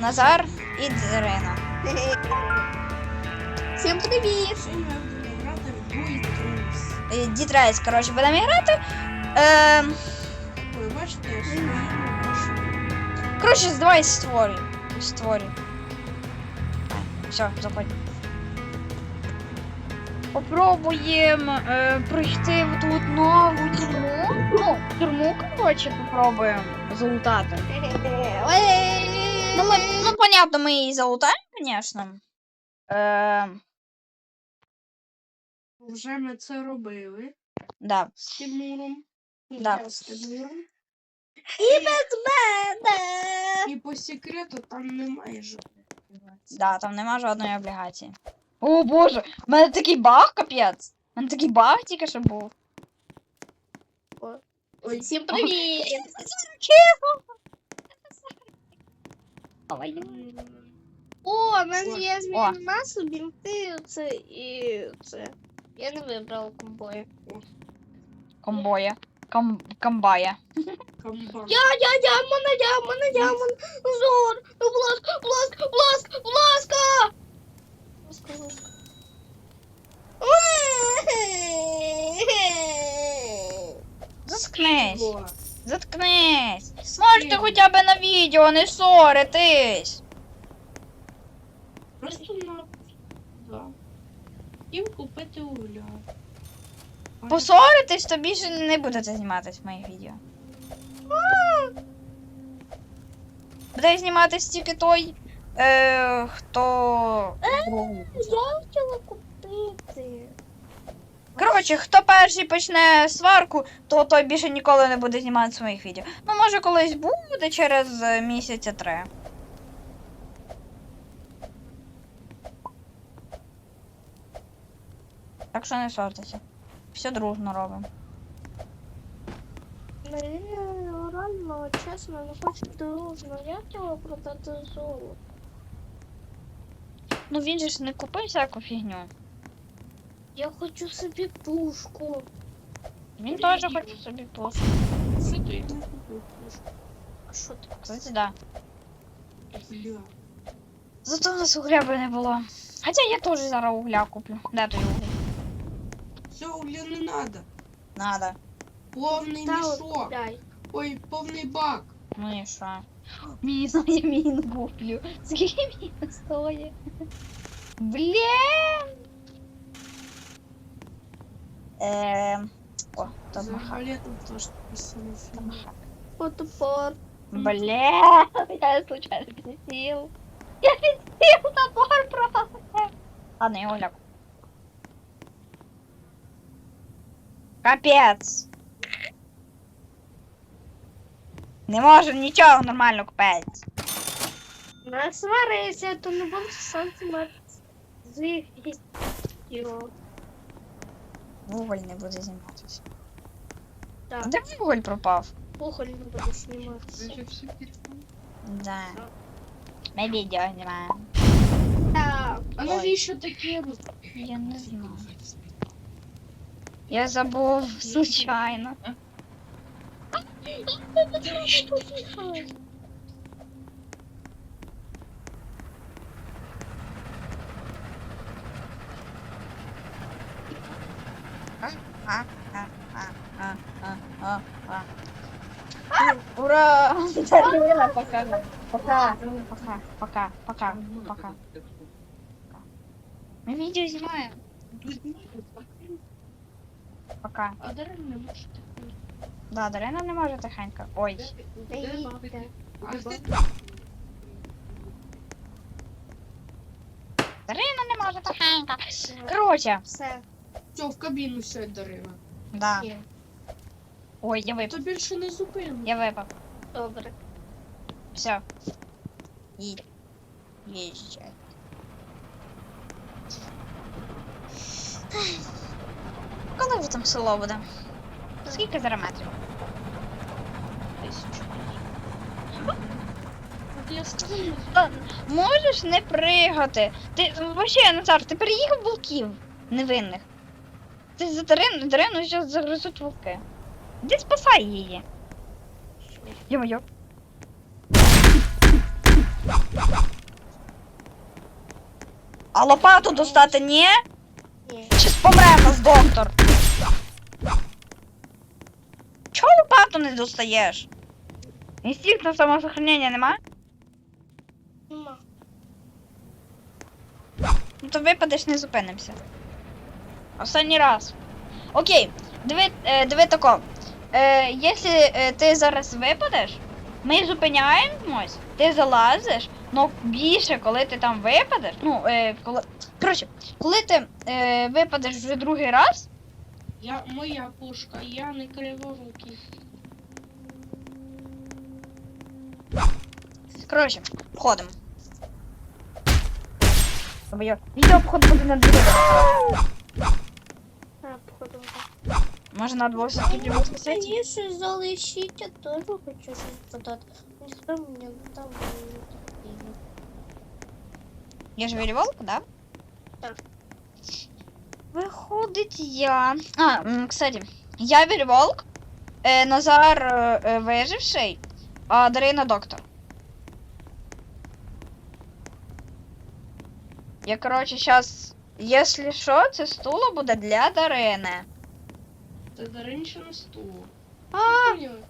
Назар і Дарина. Всім привіт! Сьогодні я буду грати в Дуй Трус. Е, Дід Рейс, коротше, будемо грати. Е, Ви бачите, я сьогодні коротше, давай створюй. Створюй. Все, заходь. Попробуємо е, пройти в тут нову тюрму. Ну, тюрму, коротше, попробуємо залутати. Ну, ми, ну, понятно, ми її залутаємо, звісно. Е, Вже ми це робили да. з Тимуром. Да. Я з Тимуром. І без мене! І по секрету там немає жодних активацій. Да, там нема жодної облігації. О боже, в мене такий баг, капець. У мене такий баг тільки що був. Ой, Всім привіт! О, в мене є зміна масу, бінти, це і це. Я не вибрала комбої. Комбоя. Ком... Комбая. камбан. Я, я, я, мене, я, мене, я, мене, зор, ну, будь ласка, будь ласка, будь ласка, будь Заткнись. О, Заткнись. Можете хоча б на відео не ссоритись. Просто на... Да. Хотів купити угля. Посоритись, то більше не будете зніматись в моїх відео. Буде зніматись тільки той, е, хто. другий. Я хотіла купити. Коротше, хто перший почне сварку, то той більше ніколи не буде знімати своїх відео. Ну, може, колись буде через е, місяця три. Так що не сортися. Все дружно робимо. Мені реально, чесно, не хочу дружно. Я хотіла продати золото. Ну він же ж не купив всяку фігню. Я хочу собі пушку. Він теж хоче собі пушку. Сиди, я не купив пушку. А що ти? Кстати, да. Угля. Зато у нас угля би не було. Хоча я теж зараз угля куплю. Де той уголь? Все, угля не надо. Надо. Повний Та от мішок. купляй. Ой, повний бак. Ну і що? Міну, я міну куплю. Скільки міну стоїть? Блін! Ем... О, то За махак. арбалетом теж написано то фігня. махак. Фотопор. Бля, я случайно підсів. Я підсів топор просто. Ладно, я угляк. Капець. Не можу нічого нормально купити. Не сварися, то не буду сам знімати. Звісно. Йо. Вуголь не буде зніматися. Так, де вуголь пропав? похоль не буду зніматися. Да. Ми відео знімаємо. Так. А навіщо таке? Я не знаю. Я забув случайно. Що ти А, а, а, а, а, а, а. Ура! Дарина, пока. Пока. Пока. Пока. Пока. Пока. Мы видео снимаем. Пока. А Дарина не може таке. Да, Дарина не може тихенько. Ой. Дарина не може тихенько. Короче. Все. Все, в кабіну сядь, Дарина. Да. Ой, я То випав. більше не зупинно. Я випав. Добре. Все. Їдь. Їжджай. Коли вже там село буде? Скільки зараз метрів? Тисячу. Можеш не пригати. Ти вообще, Назар, ти переїхав волків невинних. Ти за Дарину, Дарину зараз загризуть вовки. Де спасай її? Йо-йо. А лопату достати ні? Ні. Чи помре нас доктор? Чого лопату не достаєш? Інстинкту самосохранення нема? Нема. Ну то випадеш, не зупинимося. Останній раз. Окей, диви, е, диви тако. Е, якщо е, ти зараз випадеш, ми зупиняємось, ти залазиш, но більше, коли ти там випадеш, ну, е, коли. Коротше, коли ти е, випадеш вже другий раз, Я моя пушка, я не криворукий. коротше, входимо. Відео обход буде на другий раз. Може на двох сусідів воскресити? Мені щось залишіть, я теж хочу щось подати. Ніхто мені там не. Я ж віріволк, да? Так. Виходить я. А, кстати, я віріволк, е, Назар е, е, виживший, а Дарина доктор. Я, коротше, зараз, якщо що, це стуло буде для Дарини. Це даринче на стул. А, Поняли?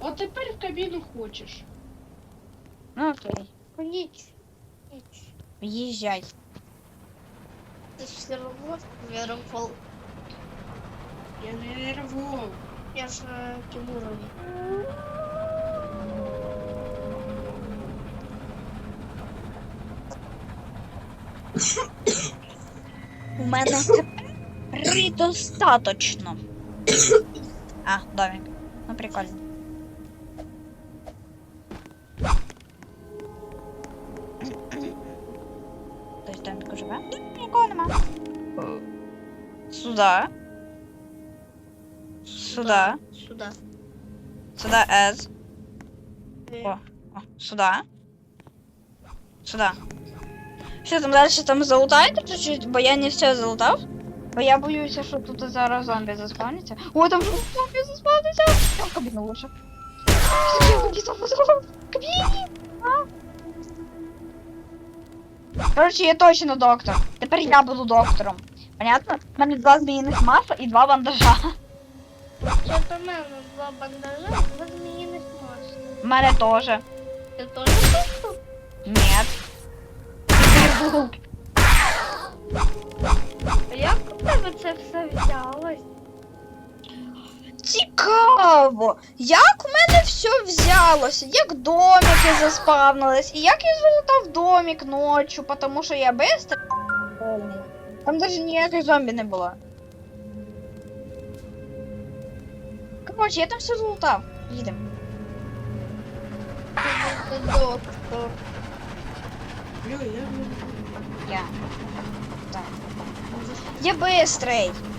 От тепер в кабіну хочеш. ну окей. Ніч. Ніч. Їжджай. Ти ж все одно вірував. Я не ревов. Я ж на Тимурові. У мене предостаточно. А, домик. Ну прикольно. Хтось в домику живе? Нікого нема. Сюда. Сюда. Сюди. Сюда С. О, о, сюда. Сюда. Що там далі там залутаєте чуть-чуть, бо я не все залутав. Бо я боюся, що тут зараз зомбі заспавняться. О, там зомбі заспавняться! Я в кабіну лучше. Я кабіні! Коротше, я точно доктор. Тепер я буду доктором. Понятно? У мене два зміїних маса і два бандажа. Що то в мене два бандажа, два зміїних масла. У мене теж. Ти теж доктор? Як у тебе це все взялось? Цікаво, як у мене все взялося, як домики заспавнились, і як я залутав домик ночі, тому що я быстро. Там навіть ніяких зомбі не було. Короче, я там все залутав. Їдемо. Доктор. Я Я. Так.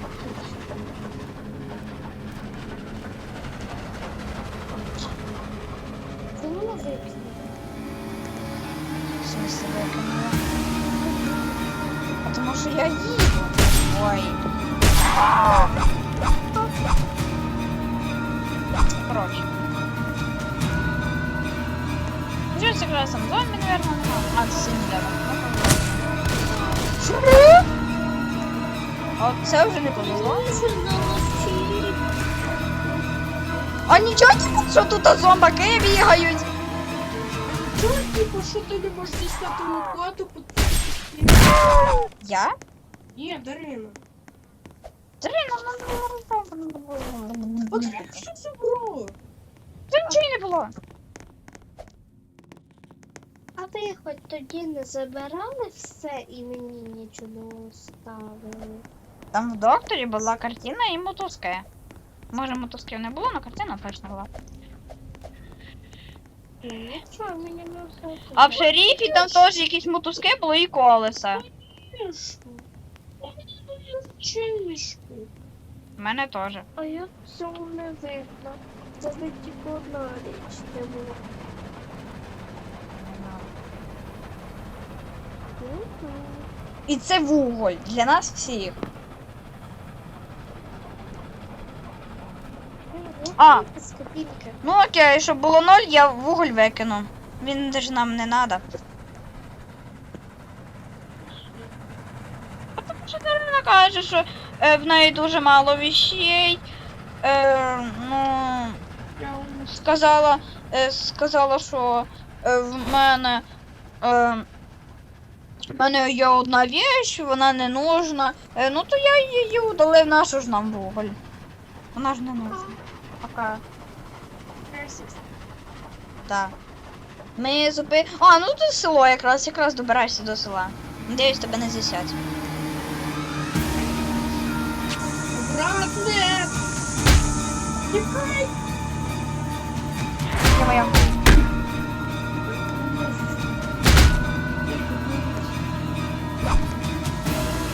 От це вже не повезло. А нічого типу, що тут зомбаки бігають. Чого, типу, що ти не можеш дістати лопату? по- Я? Ні, Дарина. От Це як що це було? нічого не було. А ви хоч тоді не забирали все і мені нічого не оставили? Там в докторі була картина і мотузки. Може мотузків не було, але картина точно була. Оставили. А в шерифі там теж якісь мотузки були і колеса. У мене теж. А я цього не видно. Це тільки одна річ не. Мгм. І це вуголь для нас всіх. А. Ну окей, щоб було ноль, я вуголь викину. Він же нам не треба. вона каже, що е, в неї дуже мало вещей. Е, ну, сказала, е, сказала, що е, в мене. Е, в мене є одна вещь, вона не нужна. Е, ну то я її удалив, нашу ж нам вуголь. Вона ж не нужна. Пока. Так. Ми зупи. А, ну тут село якраз, якраз добираєшся до села. Надіюсь, тебе не зісять. Братне! Тікай! Я моя.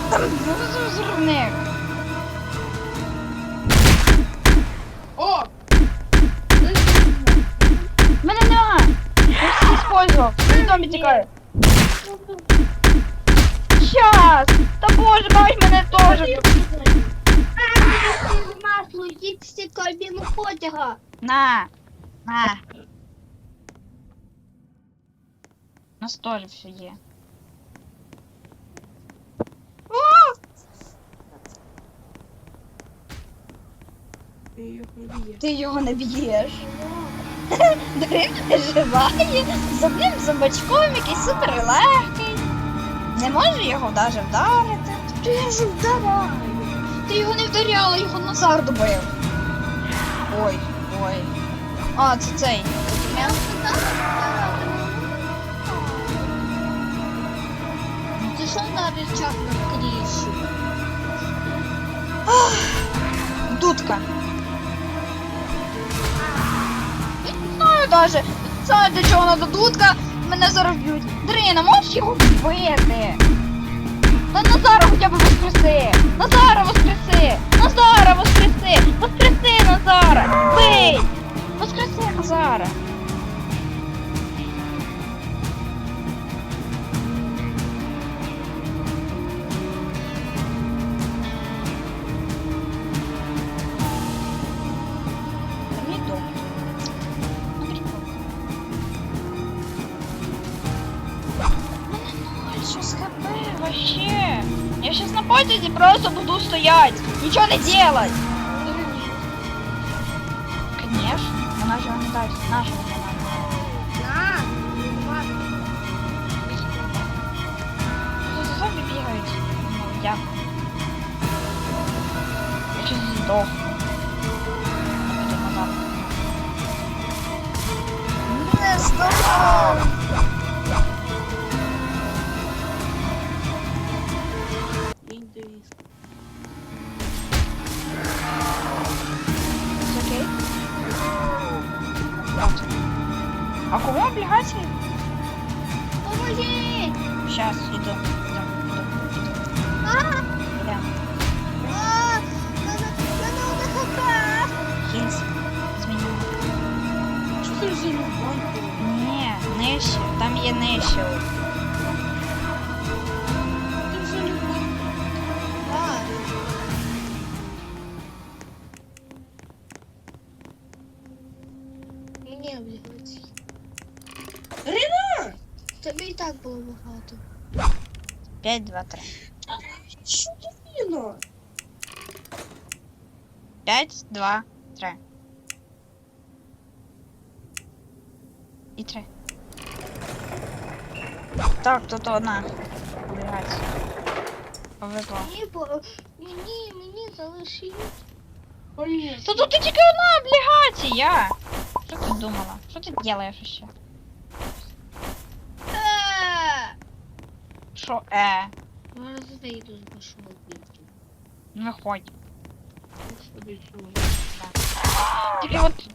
Там взрывник. О! зомбі тікає. Щас! Та боже, бач мене теж. Масло, їдь з кабіну потяга. На! На! У нас теж все є. Ти його б'єш. Ти його не б'єш. Дарина виживає з одним зомбачком, який супер легкий. Не може його навіть вдарити. Ти ж вдараю. Ти його не вдаряла, його Назар добив. Ой, ой. А, це цей. Ти що дариш час на крішу? Дудка. Не Це до чого на додутка Мене зараз б'ють. Дарина, можеш його вбити? Та Назара хоча б воскреси! Назара воскреси! Назара воскреси! Воскреси Назара! Бий! Воскреси Назара! Сейчас на потязі просто буду стоять, нічого не делать. Конечно, вона ж не дасть, наша вона. На. Тут зомбі бігають. Ну, дякую. Я щось здох. Потім назад. Не здох. Змінюємо. Що ти за банку? Ні, нижче. Там є нижче. Ти вже любов. А. Мені облігації. Так було багато. 5, 2, 3. Що ти Ріна? 5, 2, 3. І 3. Так, тут одна. Облігація. Повезло. Мені, по... мені, мені залишили. Та тут тільки одна облігація. Що ти думала? Що ти робиш ще? Е! Що е? Зараз вийду з вашого біту. Виходь. Господи, чого? Тільки от.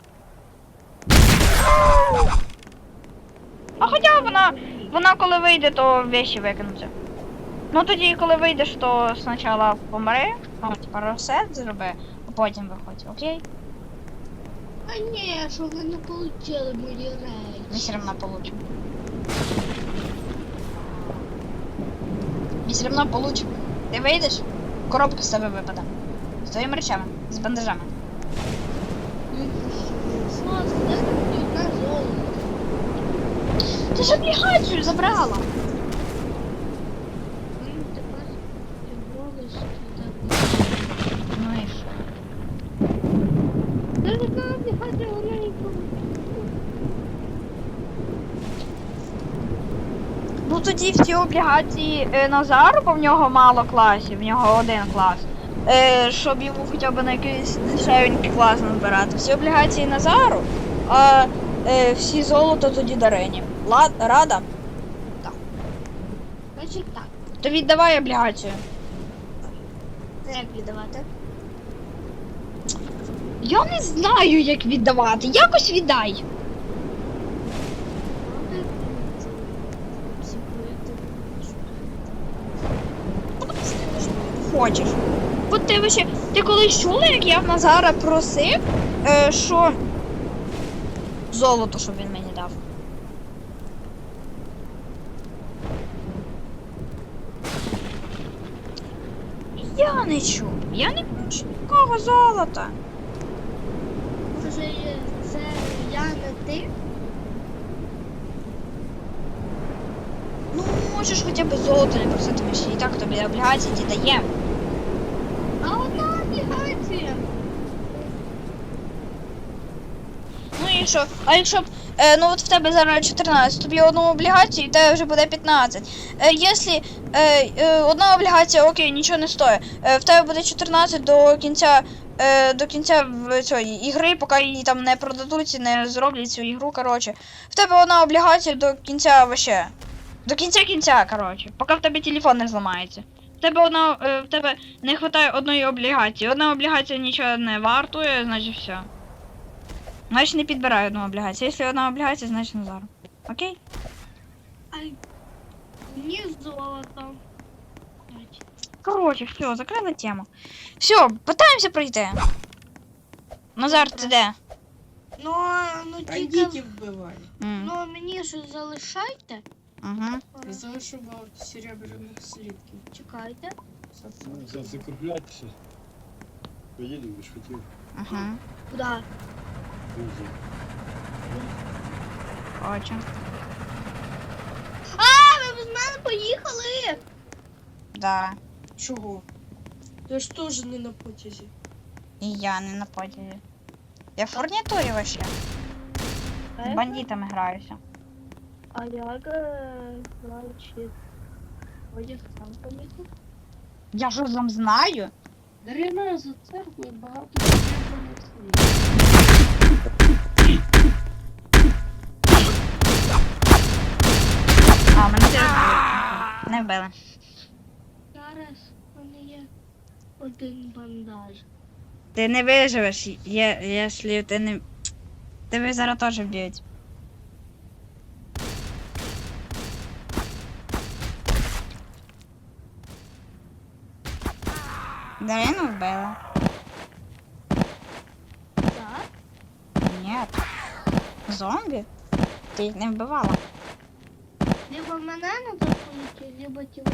А хоча вона. Вона коли вийде, то вещі викинуться. Ну тоді, коли вийдеш, то спочатку помри, ну, типа розсет зроби, а потім виходь, окей? А ні, що ви не получили мої Ми все одно получимо. Ми все одно получим. Ти вийдеш, коробка з тебе випаде. З твоїми речами, з бандажами. Ти ж облігацію забрала. Мені тепер відмовились тоді всі облігації е, Назару, бо в нього мало класів, в нього один клас. Е, щоб йому хоча б на якийсь дешевенький клас назбирати. Всі облігації Назару, а е, всі золото тоді Дарині. Ла- Рада? Так. Значить так. То віддавай облігацію. Це як віддавати? Я не знаю, як віддавати. Якось віддай. Хочеш. От ти ще. Ти колись чула, як я в Назара просив, е, що золото, щоб він мені дав. Я не чув. Я не хочу нікого золота. Може, це я не ти? Ну, можеш хоча б золото не просити, ми ще і так тобі облігації даємо. А одна облігація. Ну і що? А якщо б, е, ну от в тебе зараз 14, тобі одну облігацію, і тебе вже буде 15. Е, якщо е, е, одна облігація, окей, нічого не стоїть, е, в тебе буде 14 до кінця, е, до кінця цієї ігри, поки її там не продадуть, і не зроблять цю ігру, коротше. В тебе одна облігація до кінця вообще. До кінця кінця, коротше, поки в тебе телефон не зламається. В тебе одна, е, в тебе не вистачає одної облігації. Одна облігація нічого не вартує, значить все. Значить не підбираю одну облігацію. Якщо одна облігація, значить Назар. Окей? Ай. Ні золото. Коротше, все, закрили тему. Все, питаємося пройти. Назар, ти де? Ну, ну А тільки. йдіть вбивай. М, Ну, мені щось залишайте. Угу. Я залишив серебряних слідків. Чекайте. Ну, за- Закругляйтеся. Поїдемо, ж хотів. Угу. Куди? Хочу. А, ви без мене поїхали! Да. Чого? Я ж теж не на потязі. І я не на поділі. Я в фурнітурі вообще. З бандитами граюся. А е, значить, Одяг сам поїхав? Я ж там знаю. Дарина за церквою багато серебряних слідків. А, мене розбили. Не вбили. Зараз у мене є один бандаж. Ти не виживеш, є- якщо ти не. Тебе зараз теж вб'ють. Дарину вбила? Так? Ні. Зомбі? Ти їх не вбивала. Либо мене надо полетіти, либо тіло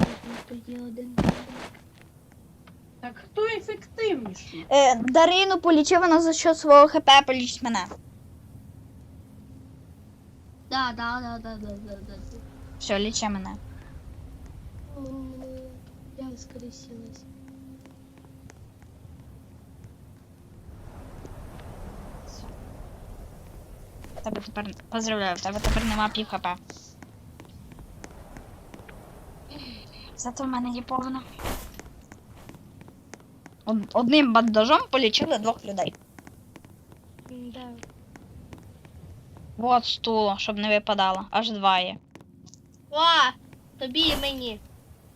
тоді один. Так хто ефективніший? Е, Дарину полічи, вона за що свого хп полічить мене. Да, да, да, да, да, да, да. Все, лічи мене. Я воскресилась. Тебе тепер поздравляю, в тебе тепер нема пів хп. Зато в мене є повно. Одним бандажом полічили двох людей. Да. Вот стуло, щоб не випадало. Аж два є. О, тобі і мені.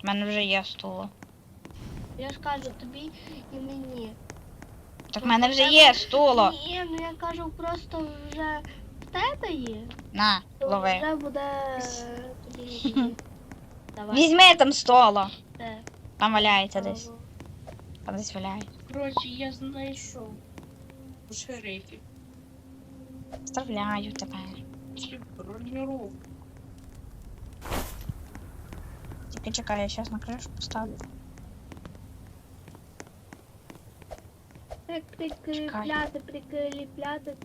У мене вже є стуло. Я ж кажу, тобі і мені. Так в мене вже є стуло. Ні, ну я кажу, просто вже в тебе є. На, лови. вже буде тобі. Давай. Візьми там столо. Де? Там валяється десь. Там десь валяється. Коротше, я знайшов. У шерифі. Вставляю тебе. Чи бронюровку. Тільки чекай, я зараз на кришу поставлю. Так прикріпляти, прикріпляти.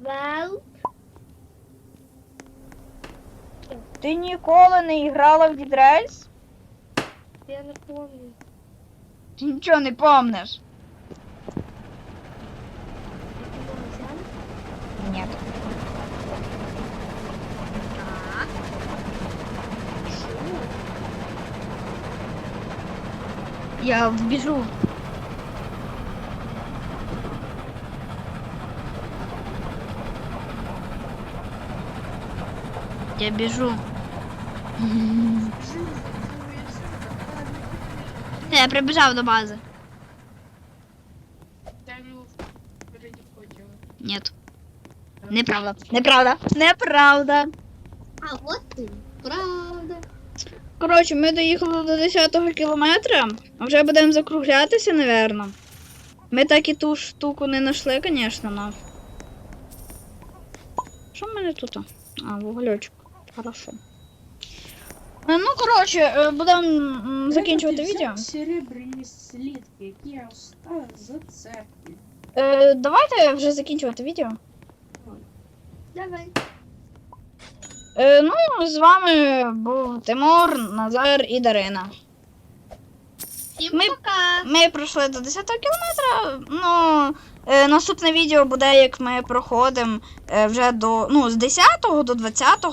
Вел. Ты ніколи не играла в Дідрельс? Я не помню. Ты ничего не помнишь? Нет. Я вбежу. Я бежу. Я прибіжав до бази. Нет. Неправда. Неправда. Неправда. А от ти. Правда. Коротше, ми доїхали до 10-го кілометра, а вже будемо закруглятися, напевно. Ми так і ту штуку не знайшли, звісно, но. Що в мене тут? А, вугольочок. Хорошо. Е, Ну, коротше, е, будемо закінчувати відео. Серебряні слідки, які я оставив за церкві. Е, Давайте вже закінчувати відео. Давай. Е, Ну, з вами був Тимур, Назар і Дарина. Всім Ми- пока. Ми пройшли до 10 кілометра. Ну, е, наступне відео буде, як ми проходимо е, вже до. Ну, з 10 до 20.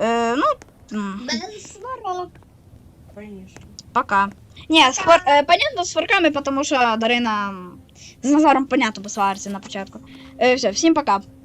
Е, ну, м, Без сварок. Конечно. пока. Ні, з хвар... е, понятно, з сварками, тому що Дарина м, з Назаром, понятно, посвариться на початку. Е, все, всім пока.